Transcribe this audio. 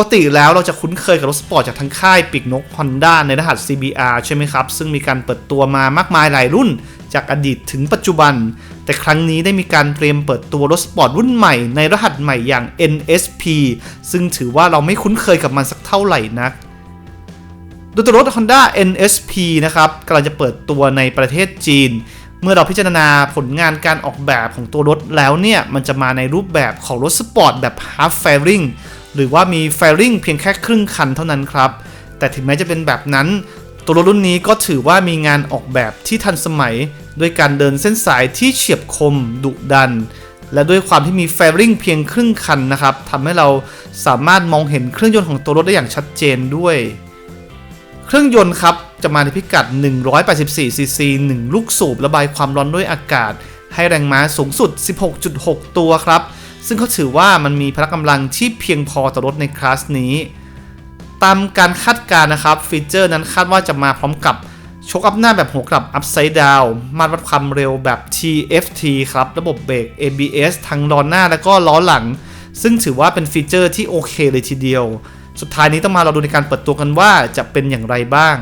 กติแล้วเราจะคุ้นเคยกับรถสปอร์ตจากทั้งค่ายปีกนก Honda ในรหัส CBR ใช่ไหมครับ ซึ่งมีการเปิดตัวมามากมายหลายรุ่น จากอดีตถึงปัจจุบัน แต่ครั้งนี้ได้มีการเตรียมเปิดตัวรถสปอร์ตรุ่นใหม่ในรหัสใหม่อย่าง NSP ซึ่งถือว่าเราไม่คุ้นเคยกับมันสักเท่าไหร่นักโดยตัวรถ Honda NSP นะครับกำลังจะเปิดตัวในประเทศจีน เมื่อเราพิจารณาผลงานการออกแบบของตัวรถแล้วเนี่ย มันจะมาในรูปแบบของรถสปอร์ตแบบ half fairing หรือว่ามี fairing เพียงแค่ครึ่งคันเท่านั้นครับ แต่ถึงแม้จะเป็นแบบนั้น ตัวรถรุ่นนี้ก็ถือว่ามีงานออกแบบที่ทันสมัย ด้วยการเดินเส้นสายที่เฉียบคมดุดัน และด้วยความที่มี fairing เพียงครึ่งคันนะครับทำให้เราสามารถมองเห็นเครื่องยนต์ของตัวรถได้อย่างชัดเจนด้วย เครื่องยนต์ครับจะมาในพิกัด 184 ซีซี1ลูกสูบระบายความร้อนด้วยอากาศ ให้แรงม้าสูงสุด 16.6 ตัวครับ ซึ่งเขาถือว่ามันมีพละกำลังที่เพียงพอต่อรถในคลาสนี้ ตามการคาดการณ์นะครับฟีเจอร์นั้นคาดว่าจะมาพร้อมกับชคอัพหน้าแบบหัวกลับ Upside Down มาตรวัดความเร็วแบบ TFT ครับ ระบบเบรก ABS ทั้งล้อหน้าและก็ล้อหลัง ซึ่งถือว่าเป็นฟีเจอร์ที่โอเคเลยทีเดียว สุดท้ายนี้ต้องมาเราดูในการเปิดตัวกันว่าจะเป็นอย่างไรบ้าง